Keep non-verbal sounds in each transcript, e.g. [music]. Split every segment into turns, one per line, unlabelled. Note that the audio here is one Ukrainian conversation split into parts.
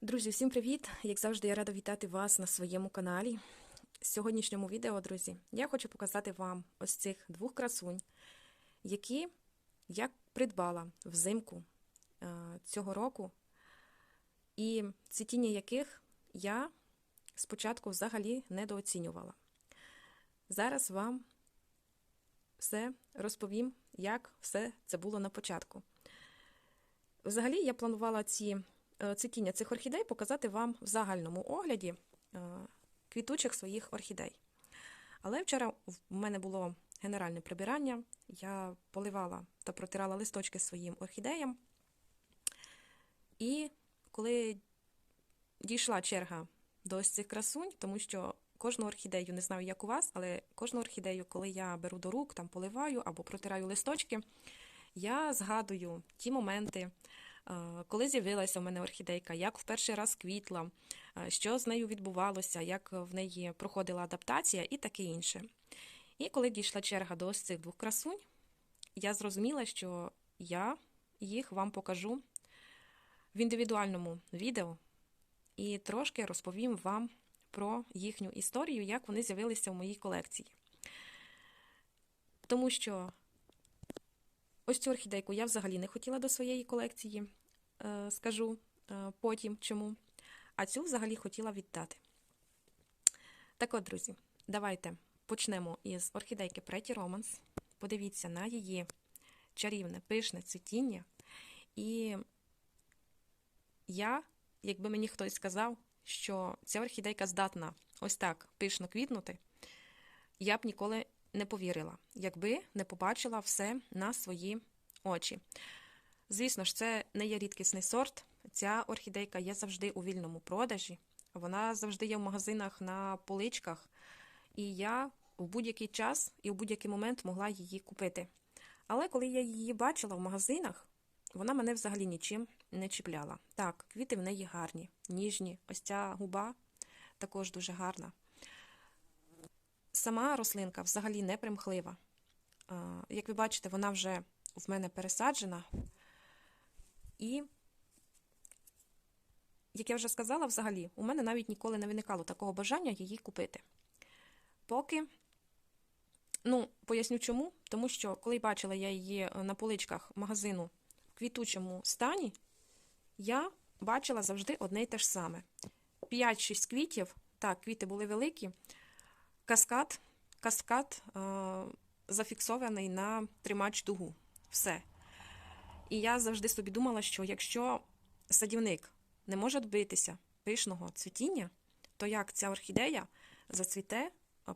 Друзі, всім привіт! Як завжди, я рада вітати вас на своєму каналі. В сьогоднішньому відео, друзі, я хочу показати вам ось цих двох красунь, які я придбала взимку е, цього року, і цвітіння яких я спочатку взагалі недооцінювала. Зараз вам все розповім, як все це було на початку. Взагалі, я планувала ці цвітіння цих орхідей показати вам в загальному огляді е, квітучих своїх орхідей. Але вчора в мене було генеральне прибирання, я поливала та протирала листочки своїм орхідеям. І коли дійшла черга до ось цих красунь, тому що кожну орхідею, не знаю, як у вас, але кожну орхідею, коли я беру до рук, там поливаю або протираю листочки, я згадую ті моменти, е, коли з'явилася в мене орхідейка, як в перший раз квітла, що з нею відбувалося, як в неї проходила адаптація і таке інше. І коли дійшла черга до ось цих двох красунь, я зрозуміла, що я їх вам покажу в індивідуальному відео і трошки розповім вам про їхню історію, як вони з'явилися в моїй колекції. Тому що ось цю орхідейку я взагалі не хотіла до своєї колекції, е, скажу е, потім чому. А цю взагалі хотіла віддати. Так от, друзі, давайте почнемо із орхідейки Pretty Romance. Подивіться на її чарівне, пишне цвітіння. І я, якби мені хтось сказав, що ця орхідейка здатна ось так пишно квітнути, я б ніколи не повірила, якби не побачила все на свої очі. Звісно ж, це не є рідкісний сорт. Ця орхідейка є завжди у вільному продажі, вона завжди є в магазинах на поличках, і я в будь-який час і в будь-який момент могла її купити. Але коли я її бачила в магазинах, вона мене взагалі нічим не чіпляла. Так, квіти в неї гарні, ніжні. Ось ця губа також дуже гарна. Сама рослинка взагалі не примхлива. Як ви бачите, вона вже в мене пересаджена. І, як я вже сказала, взагалі, у мене навіть ніколи не виникало такого бажання її купити. Поки, ну, поясню чому, тому що коли бачила я її на поличках магазину в квітучому стані, я бачила завжди одне й те ж саме: 5-6 квітів, так, квіти були великі, каскад, каскад е зафіксований на тримач дугу. Все. І я завжди собі думала, що якщо садівник не може добитися пишного цвітіння, то як ця орхідея зацвіте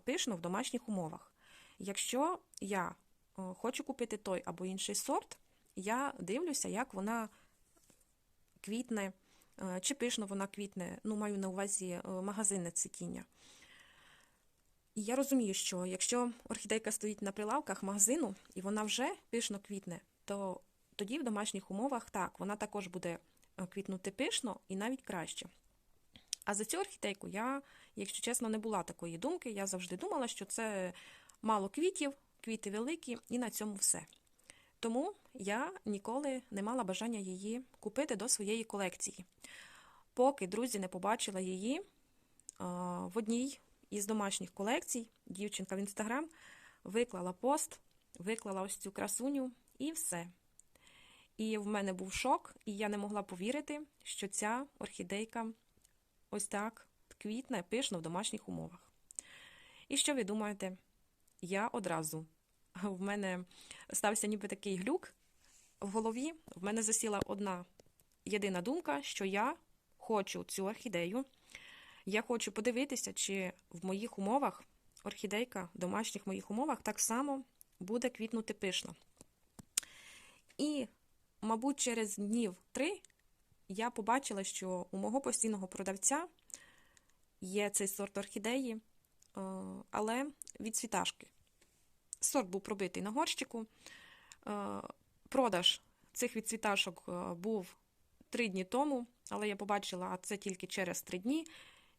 пишно в домашніх умовах. Якщо я хочу купити той або інший сорт, я дивлюся, як вона квітне, чи пишно вона квітне, ну, маю на увазі магазинне цвітіння. І я розумію, що якщо орхідейка стоїть на прилавках магазину і вона вже пишно квітне, то тоді в домашніх умовах так, вона також буде квітнути пишно і навіть краще. А за цю орхідейку я, якщо чесно, не була такої думки. Я завжди думала, що це мало квітів, квіти великі, і на цьому все. Тому я ніколи не мала бажання її купити до своєї колекції. Поки друзі не побачила її в одній із домашніх колекцій, дівчинка в інстаграм виклала пост, виклала ось цю красуню і все. І в мене був шок, і я не могла повірити, що ця орхідейка ось так квітне, пишно в домашніх умовах. І що ви думаєте? Я одразу. В мене стався ніби такий глюк в голові. В мене засіла одна єдина думка, що я хочу цю орхідею. Я хочу подивитися, чи в моїх умовах орхідейка в домашніх моїх умовах так само буде квітнути пишно. І, мабуть, через днів три я побачила, що у мого постійного продавця є цей сорт орхідеї, але від світашки. Сорт був пробитий на горщику. Продаж цих відцвіташок був три дні тому, але я побачила, це тільки через три дні.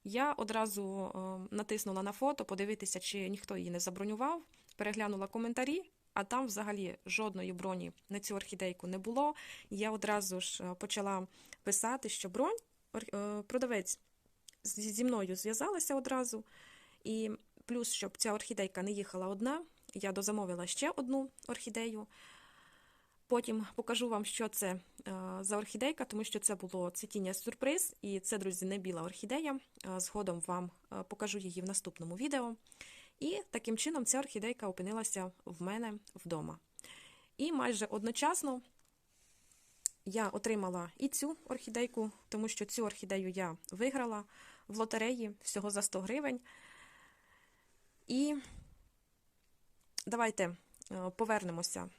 Я одразу натиснула на фото, подивитися, чи ніхто її не забронював, переглянула коментарі, а там взагалі жодної броні на цю орхідейку не було. Я одразу ж почала писати, що бронь е, продавець зі мною зв'язалася одразу. І плюс, щоб ця орхідейка не їхала одна, я дозамовила ще одну орхідею. Потім покажу вам, що це е, за орхідейка, тому що це було цвітіння сюрприз, і це, друзі, не біла орхідея. Е, Згодом вам е, покажу її в наступному відео. І таким чином ця орхідейка опинилася в мене вдома. І майже одночасно я отримала і цю орхідейку, тому що цю орхідею я виграла в лотереї всього за 100 гривень. І давайте повернемося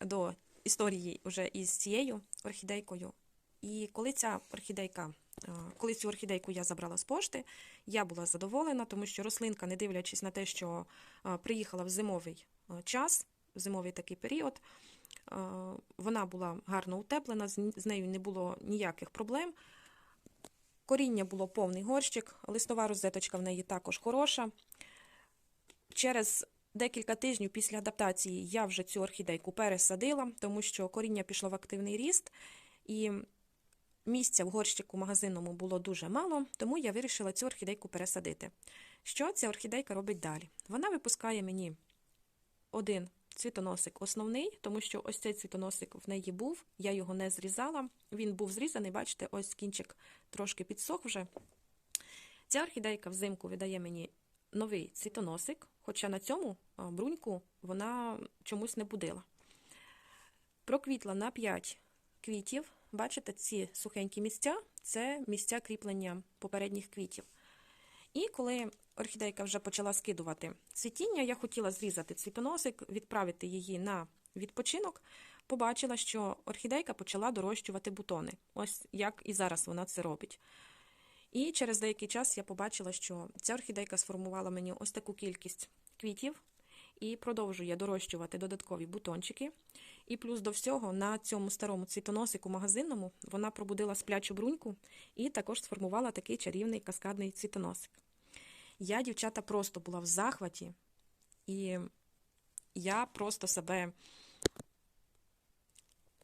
до історії вже із цією орхідейкою. І коли ця орхідейка, е, коли цю орхідейку я забрала з пошти, я була задоволена, тому що рослинка, не дивлячись на те, що е, приїхала в зимовий е, час, в зимовий такий період, вона була гарно утеплена, з нею не було ніяких проблем. Коріння було повний горщик, листова розеточка в неї також хороша. Через декілька тижнів після адаптації я вже цю орхідейку пересадила, тому що коріння пішло в активний ріст, і місця в горщику магазинному було дуже мало, тому я вирішила цю орхідейку пересадити. Що ця орхідейка робить далі? Вона випускає мені один цвітоносик основний, тому що ось цей цвітоносик в неї був, я його не зрізала. Він був зрізаний, бачите, ось кінчик трошки підсох вже. Ця орхідейка взимку видає мені новий цвітоносик, хоча на цьому бруньку вона чомусь не будила. Проквітла на 5 квітів. Бачите, ці сухенькі місця це місця кріплення попередніх квітів. І коли орхідейка вже почала скидувати цвітіння, я хотіла зрізати цвітоносик, відправити її на відпочинок. Побачила, що орхідейка почала дорощувати бутони. Ось як і зараз вона це робить. І через деякий час я побачила, що ця орхідейка сформувала мені ось таку кількість квітів і продовжує дорощувати додаткові бутончики. І плюс до всього на цьому старому цвітоносику магазинному вона пробудила сплячу бруньку і також сформувала такий чарівний каскадний цвітоносик. Я, дівчата, просто була в захваті, і я просто себе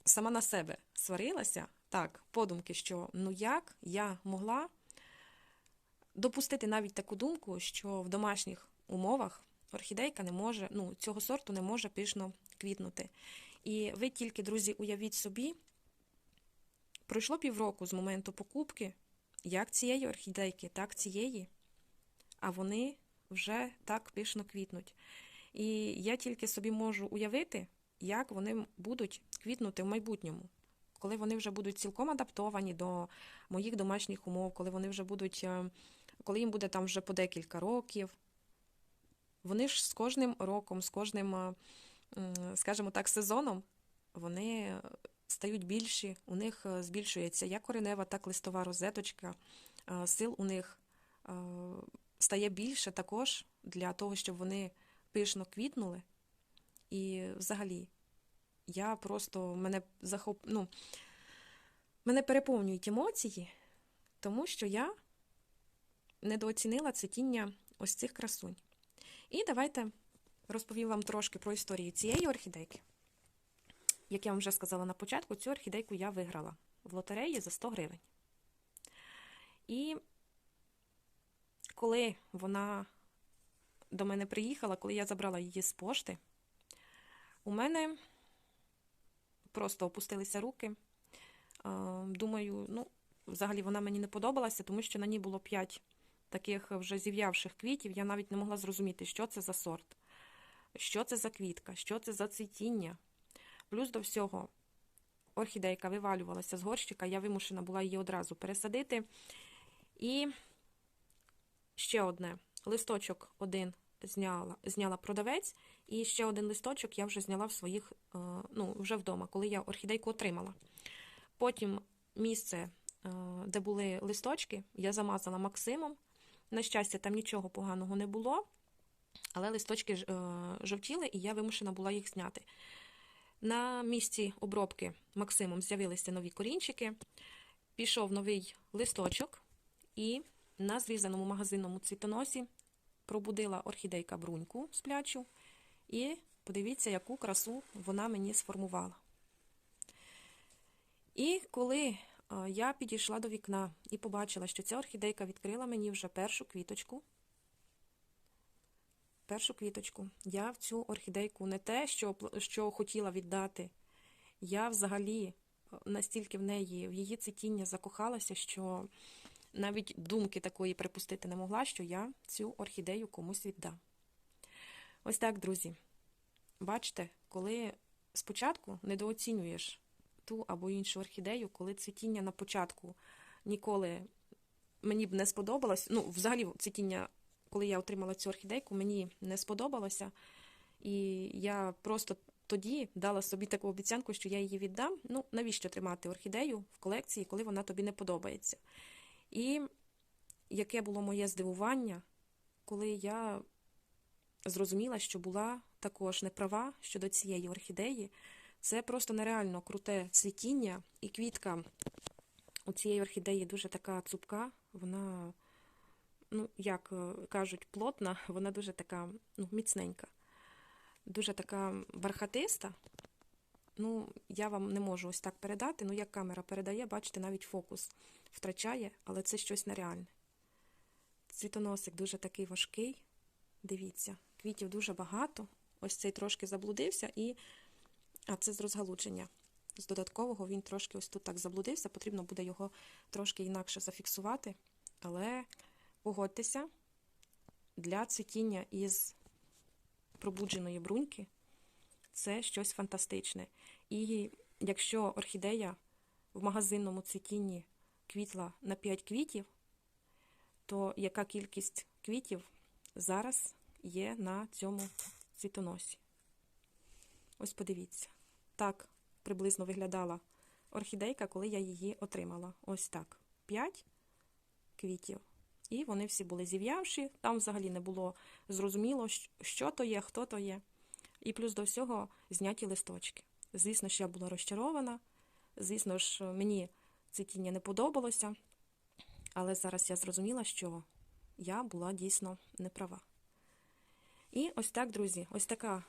сама на себе сварилася, так, подумки, що ну як я могла допустити навіть таку думку, що в домашніх умовах орхідейка не може, ну, цього сорту не може пишно квітнути. І ви тільки, друзі, уявіть собі, пройшло півроку з моменту покупки, як цієї орхідейки, так цієї, а вони вже так пишно квітнуть. І я тільки собі можу уявити, як вони будуть квітнути в майбутньому, коли вони вже будуть цілком адаптовані до моїх домашніх умов, коли вони вже будуть, е, коли їм буде там вже по декілька років. Вони ж з кожним роком, з кожним, е, скажімо так, сезоном вони стають більші, у них е, збільшується як коренева, так листова розеточка. Е, Сил у них стає більше також для того, щоб вони пишно квітнули. І взагалі, я просто мене захоп... ну, мене переповнюють емоції, тому що я недооцінила цвітіння ось цих красунь. І давайте розповім вам трошки про історію цієї орхідейки. Як я вам вже сказала на початку, цю орхідейку я виграла в лотереї за 100 гривень. І коли вона до мене приїхала, коли я забрала її з пошти, у мене просто опустилися руки. Думаю, ну, взагалі вона мені не подобалася, тому що на ній було 5 таких вже зів'явших квітів. Я навіть не могла зрозуміти, що це за сорт, що це за квітка, що це за цвітіння. Плюс до всього, орхідейка вивалювалася з горщика, я вимушена була її одразу пересадити. І ще одне листочок один зняла, зняла продавець, і ще один листочок я вже зняла в своїх, е, ну, вже вдома, коли я орхідейку отримала. Потім місце, е, де були листочки, я замазала Максимом. На щастя, там нічого поганого не було, але листочки е, жовтіли, і я вимушена була їх зняти. На місці обробки Максимом з'явилися нові корінчики, пішов новий листочок, і на зрізаному магазинному цвітоносі пробудила орхідейка бруньку сплячу, і подивіться, яку красу вона мені сформувала. І коли я підійшла до вікна і побачила, що ця орхідейка відкрила мені вже першу квіточку. Першу квіточку. Я в цю орхідейку не те, що, що хотіла віддати. Я взагалі е, настільки в неї, в її цвітіння закохалася, що навіть думки такої припустити не могла, що я цю орхідею комусь віддам. Ось так, друзі. Бачите, коли спочатку недооцінюєш ту або іншу орхідею, коли цвітіння на початку ніколи мені б не сподобалось. Ну, взагалі, цвітіння, коли я отримала цю орхідейку, мені не сподобалося. І я просто тоді дала собі таку обіцянку, що я її віддам. Ну, навіщо тримати орхідею в колекції, коли вона тобі не подобається? І яке було моє здивування, коли я зрозуміла, що була також неправа щодо цієї орхідеї. Це просто нереально круте цвітіння, і квітка у цієї орхідеї дуже така цупка, вона, ну, як е, кажуть, плотна, [laughs] вона дуже така ну, міцненька, дуже така бархатиста. Ну, я вам не можу ось так передати. Ну, як камера передає, бачите, навіть фокус втрачає, але це щось нереальне. Цвітоносик дуже такий важкий. Дивіться, квітів дуже багато. Ось цей трошки заблудився, і а це з розгалудження. З додаткового він трошки ось тут так заблудився, потрібно буде його трошки інакше зафіксувати. Але погодьтеся, для цвітіння із пробудженої бруньки це щось фантастичне. І якщо орхідея в магазинному цвітінні квітла на 5 квітів, то яка кількість квітів зараз є на цьому цвітоносі? Ось подивіться. Так приблизно виглядала орхідейка, коли я її отримала. Ось так. 5 квітів. І вони всі були зів'явші, там взагалі не було зрозуміло, що то є, хто то є. І плюс до всього зняті листочки. Звісно ж, я була розчарована. Звісно ж, мені цвітіння не подобалося. Але зараз я зрозуміла, що я була дійсно неправа. І ось так, друзі, ось така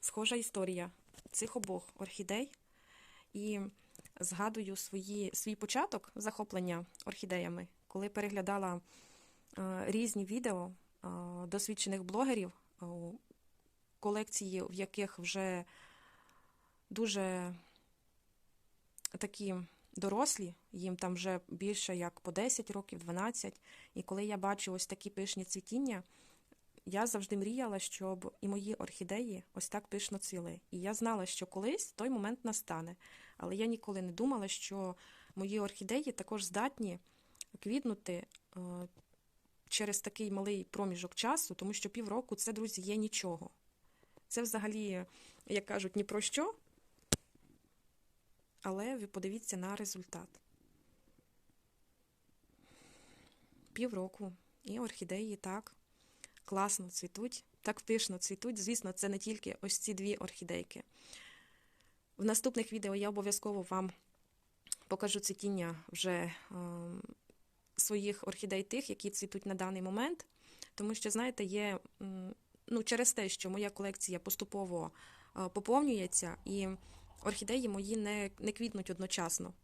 схожа історія цих обох орхідей. І згадую свої, свій початок захоплення орхідеями, коли переглядала е, різні відео е, досвідчених блогерів, е, колекції, в яких вже дуже такі дорослі, їм там вже більше як по 10 років, 12. І коли я бачу ось такі пишні цвітіння, я завжди мріяла, щоб і мої орхідеї ось так пишно цвіли. І я знала, що колись той момент настане. Але я ніколи не думала, що мої орхідеї також здатні квітнути е, через такий малий проміжок часу, тому що півроку це, друзі, є нічого. Це взагалі, як кажуть, ні про що. Але ви подивіться на результат. Півроку. І орхідеї так класно цвітуть, так пишно цвітуть. Звісно, це не тільки ось ці дві орхідейки. В наступних відео я обов'язково вам покажу цвітіння вже е, своїх орхідей тих, які цвітуть на даний момент. Тому що, знаєте, є ну, через те, що моя колекція поступово е, поповнюється, і орхідеї мої не, не квітнуть одночасно.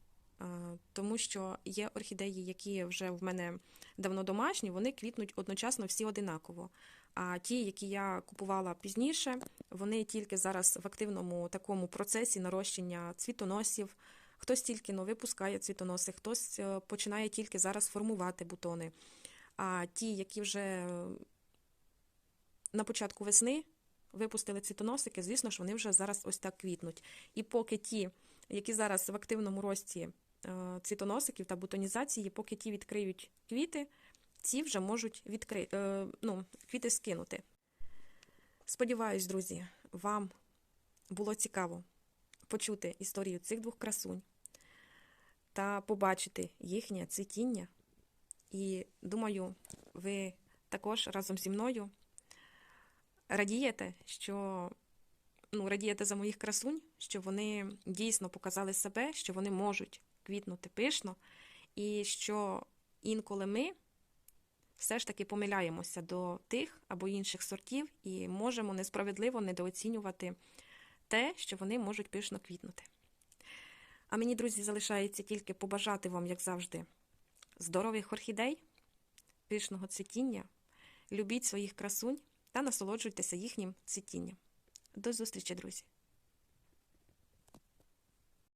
Е, тому що є орхідеї, які вже в мене давно домашні, вони квітнуть одночасно всі одинаково. А ті, які я купувала пізніше, вони тільки зараз в активному такому процесі нарощення цвітоносів. Хтось тільки ну, випускає цвітоноси, хтось е, починає тільки зараз формувати бутони. А ті, які вже на початку весни випустили цвітоносики, звісно ж, вони вже зараз ось так квітнуть. І поки ті, які зараз в активному рості е, цвітоносиків та бутонізації, поки ті відкриють квіти, ці вже можуть відкри... Е, ну, квіти скинути. Сподіваюсь, друзі, вам було цікаво почути історію цих двох красунь та побачити їхнє цвітіння. І думаю, ви також разом зі мною радієте, що ну, радієте за моїх красунь, що вони дійсно показали себе, що вони можуть квітнути пишно, і що інколи ми все ж таки помиляємося до тих або інших сортів і можемо несправедливо недооцінювати те, що вони можуть пишно квітнути. А мені, друзі, залишається тільки побажати вам, як завжди, здорових орхідей, пишного цвітіння, любіть своїх красунь та насолоджуйтеся їхнім цвітінням. До зустрічі, друзі!